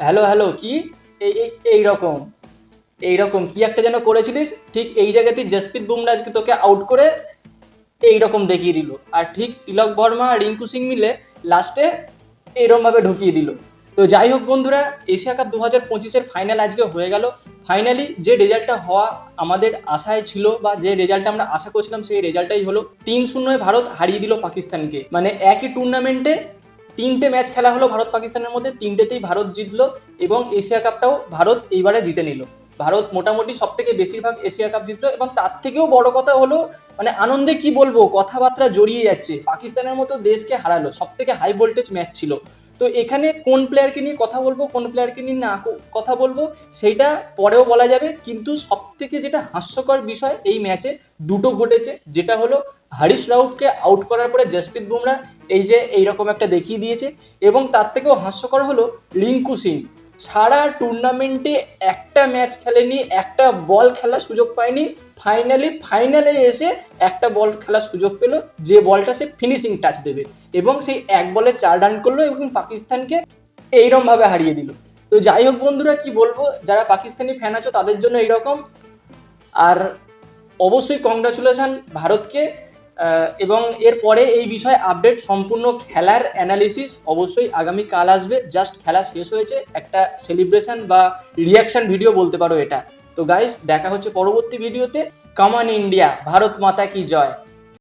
Hello hello কি? এই, এই- রকম। এই রকম কি একটা যেন করেছিলিস? ঠিক এই জায়গাতেই জসপ্রীত বুমরা আজকে তোকে আউট করে এই রকম দেখিয়ে দিল। আর ঠিক তিলক বর্মা আর রিঙ্কু সিং মিলে লাস্টে এইরকমভাবে ঢুকিয়ে দিল। তো যাই হোক বন্ধুরা, এশিয়া কাপ দু হাজার পঁচিশের ফাইনাল আজকে হয়ে গেল। ফাইনালি যে রেজাল্টটা হওয়া আমাদের আশায় ছিল বা যে রেজাল্টটা আমরা আশা করছিলাম, সেই রেজাল্টটাই হলো তিন শূন্যয় ভারত হারিয়ে দিল পাকিস্তানকে। মানে একই টুর্নামেন্টে তিনটে ম্যাচ খেলা হলো ভারত পাকিস্তানের মধ্যে, তিনটেতেই ভারত জিতলো এবং এশিয়া কাপটাও ভারত এইবারে জিতে নিল। ভারত মোটামুটি সব থেকে বেশিরভাগ এশিয়া কাপ জিতলো এবং তার থেকেও বড় কথা হলো মানে আনন্দে কি বলব, কথাবার্তা জড়িয়ে যাচ্ছে। পাকিস্তানের মতো দেশকে হারালো সব থেকে হাই ভোল্টেজ ম্যাচ ছিল। তো এখানে কোন প্লেয়ারকে নিয়ে কথা বলব, কোন প্লেয়ারকে নিয়ে না কথা বলব সেইটা পরেও বলা যাবে। কিন্তু সব থেকে যেটা হাস্যকর বিষয় এই ম্যাচে দুটো ঘটেছে, যেটা হলো হারিশ রাউটকে আউট করার পরে জসপ্রীত বুমরা এই যে এইরকম একটা দেখিয়ে দিয়েছে এবং তার থেকেও হাস্যকর হলো রিঙ্কু সিং। সারা টুর্নামেন্টে একটা ম্যাচ খেলেনি, একটা বল খেলার সুযোগ পায়নি। ফাইনালি ফাইনালে এসে একটা বল খেলার সুযোগ পেল, যে বলটা সে ফিনিশিং টাচ দেবে এবং সেই এক বলে চার রান করল এবং পাকিস্তানকে এইরকম ভাবে হারিয়ে দিল। তো যাই হোক বন্ধুরা, কি বলব? যারা পাকিস্তানি ফ্যান আছো, তাদের জন্য এইরকম। আর অবশ্যই কংগ্রাচুলেশন ভারতকে। এবং এরপরে এই বিষয়ে আপডেট সম্পূর্ণ খেলার অ্যানালিসিস অবশ্যই আগামী কাল আসবে। জাস্ট খেলা শেষ হয়েছে, একটা সেলিব্রেশন বা রিয়াকশন ভিডিও বলতে পারো এটা। তো গাইজ দেখা হচ্ছে পরবর্তী ভিডিওতে কমন ইন্ডিয়া ভারত মাতা কি জয়